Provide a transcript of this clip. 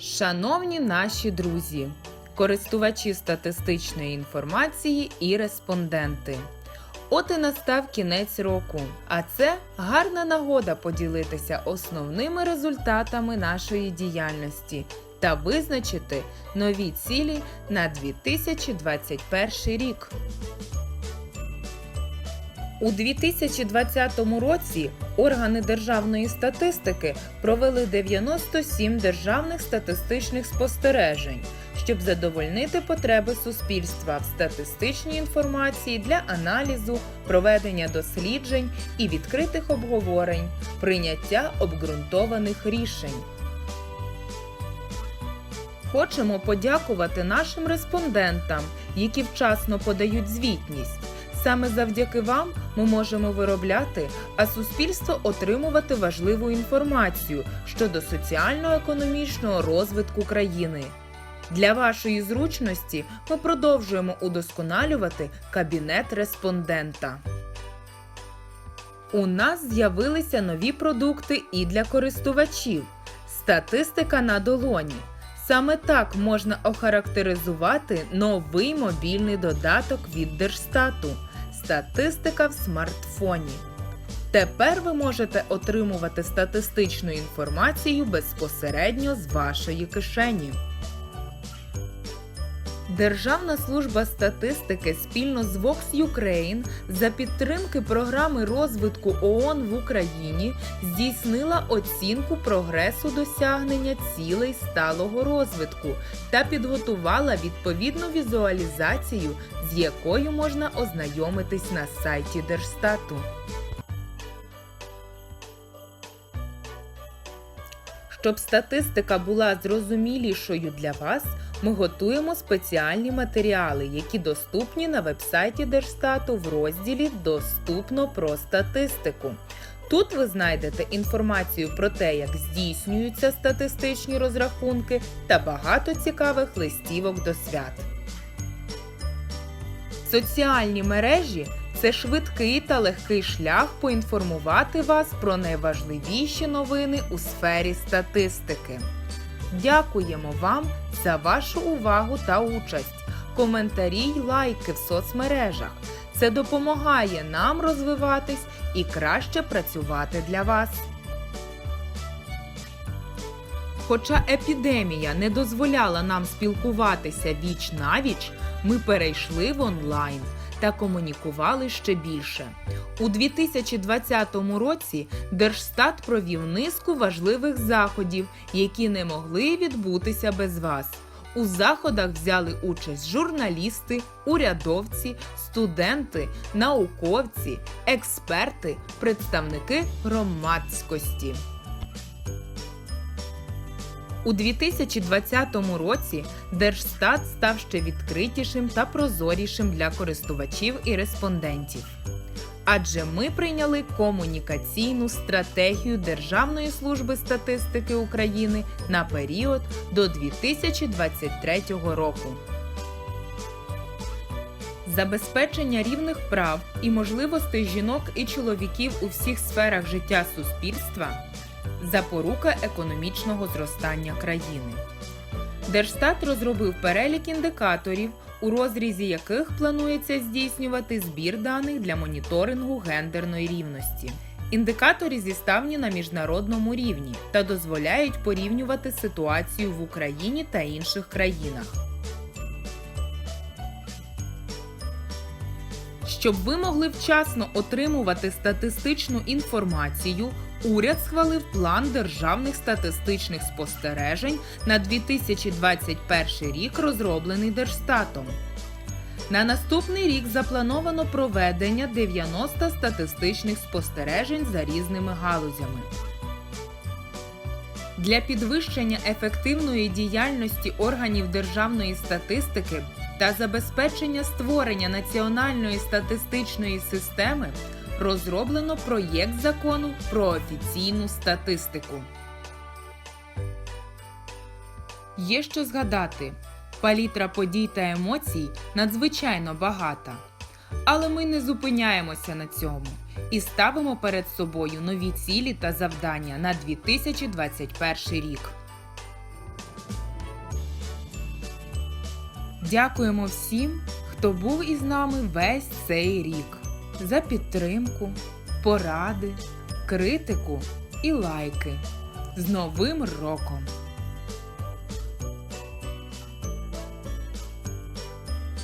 Шановні наші друзі, користувачі статистичної інформації і респонденти. От і настав кінець року, а це гарна нагода поділитися основними результатами нашої діяльності та визначити нові цілі на 2021 рік. У 2020 році органи державної статистики провели 97 державних статистичних спостережень, щоб задовольнити потреби суспільства в статистичній інформації для аналізу, проведення досліджень і відкритих обговорень, прийняття обґрунтованих рішень. Хочемо подякувати нашим респондентам, які вчасно подають звітність. Саме завдяки вам ми можемо виробляти, а суспільство отримувати важливу інформацію щодо соціально-економічного розвитку країни. Для вашої зручності ми продовжуємо удосконалювати кабінет респондента. У нас з'явилися нові продукти і для користувачів. Статистика на долоні. Саме так можна охарактеризувати новий мобільний додаток від Держстату Статистика в смартфоні. Тепер ви можете отримувати статистичну інформацію безпосередньо з вашої кишені. Державна служба статистики спільно з Vox Ukraine за підтримки програми розвитку ООН в Україні здійснила оцінку прогресу досягнення цілей сталого розвитку та підготувала відповідну візуалізацію, з якою можна ознайомитись на сайті Держстату. Щоб статистика була зрозумілішою для вас, ми готуємо спеціальні матеріали, які доступні на вебсайті Держстату в розділі Доступно про статистику. Тут ви знайдете інформацію про те, як здійснюються статистичні розрахунки та багато цікавих листівок до свят. Соціальні мережі це швидкий та легкий шлях поінформувати вас про найважливіші новини у сфері статистики. Дякуємо вам за вашу увагу та участь, коментарі й лайки в соцмережах. Це допомагає нам розвиватись і краще працювати для вас. Хоча епідемія не дозволяла нам спілкуватися віч навіч, ми перейшли в онлайн та комунікували ще більше. У 2020 році Держстат провів низку важливих заходів, які не могли відбутися без вас. У заходах взяли участь журналісти, урядовці, студенти, науковці, експерти, представники громадськості. У 2020 році Держстат став ще відкритішим та прозорішим для користувачів і респондентів. Адже ми прийняли комунікаційну стратегію Державної служби статистики України на період до 2023 року. Забезпечення рівних прав і можливостей жінок і чоловіків у всіх сферах життя суспільства запорука економічного зростання країни. Держстат розробив перелік індикаторів, у розрізі яких планується здійснювати збір даних для моніторингу гендерної рівності. Індикатори зіставні на міжнародному рівні та дозволяють порівнювати ситуацію в Україні та інших країнах. Щоб ви могли вчасно отримувати статистичну інформацію, уряд схвалив план державних статистичних спостережень на 2021 рік, розроблений Держстатом. На наступний рік заплановано проведення 90 статистичних спостережень за різними галузями. Для підвищення ефективної діяльності органів державної статистики та забезпечення створення національної статистичної системи розроблено проєкт закону про офіційну статистику. Є що згадати. Палітра подій та емоцій надзвичайно багата. Але ми не зупиняємося на цьому і ставимо перед собою нові цілі та завдання на 2021 рік. Дякуємо всім, хто був із нами весь цей рік за підтримку, поради, критику і лайки. З Новим роком!